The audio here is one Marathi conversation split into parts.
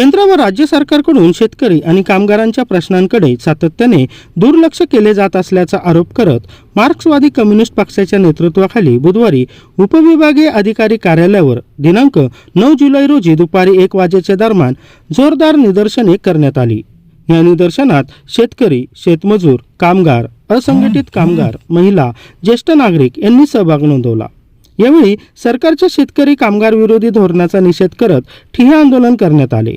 केंद्र व राज्य सरकारकडून शेतकरी आणि कामगारांच्या प्रश्नांकडे सातत्याने दुर्लक्ष केले जात असल्याचा आरोप करत मार्क्सवादी कम्युनिस्ट पक्षाच्या नेतृत्वाखाली बुधवारी उपविभागीय अधिकारी कार्यालयावर दिनांक नऊ जुलै रोजी दुपारी एक वाजेच्या दरम्यान जोरदार निदर्शने करण्यात आली. या निदर्शनात शेतकरी शेतमजूर कामगार असंघटित कामगार महिला ज्येष्ठ नागरिक यांनी सहभाग नोंदवला. यावेळी सरकारच्या शेतकरी कामगार विरोधी धोरणाचा निषेध करत ठिय्या आंदोलन करण्यात आले.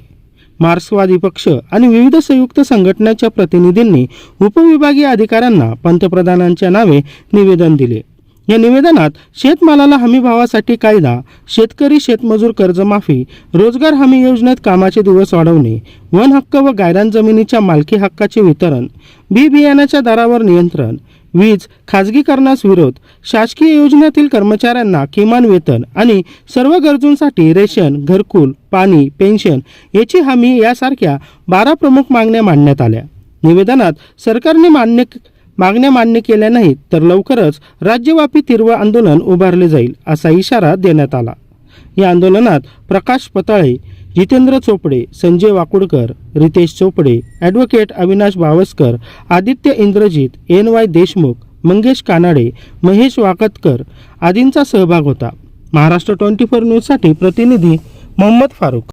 मार्क्सवादी पक्ष आणि विविध संयुक्त संघटनांच्या प्रतिनिधींनी उपविभागीय अधिकाऱ्यांना पंतप्रधानांच्या नावे निवेदन दिले. या निवेदनात शेतमालाला हमी भावासाठी कायदा शेतकरी शेतमजूर कर्जमाफी रोजगार हमी योजनेत कामाचे दिवस वाढवणे वन हक्क व गायरान जमिनीच्या मालकी हक्काचे वितरण बी बियाण्याच्या दरावर नियंत्रण वीज खाजगीकरणास विरोध शासकीय योजनेतील कर्मचाऱ्यांना किमान वेतन आणि सर्व गरजूंसाठी रेशन घरकुल पाणी पेन्शन याची हमी यासारख्या बारा प्रमुख मागण्या मांडण्यात आल्या. निवेदनात सरकारने मान्य मागण्या मान्य केल्या नाहीत तर लवकरच राज्यव्यापी तीव्र आंदोलन उभारले जाईल असा इशारा देण्यात आला. या आंदोलनात Prakash Patale Jitendra Chopde Sanjay Wakudkar Ritesh Chopde advocate Avinash Bawaskar Aditya Indrajit N Y Deshmukh Mangesh Kanade Mahesh Waktakar आदींचा सहभाग होता. महाराष्ट्र ट्वेंटी फोर न्यूजसाठी प्रतिनिधी मोहम्मद फारूक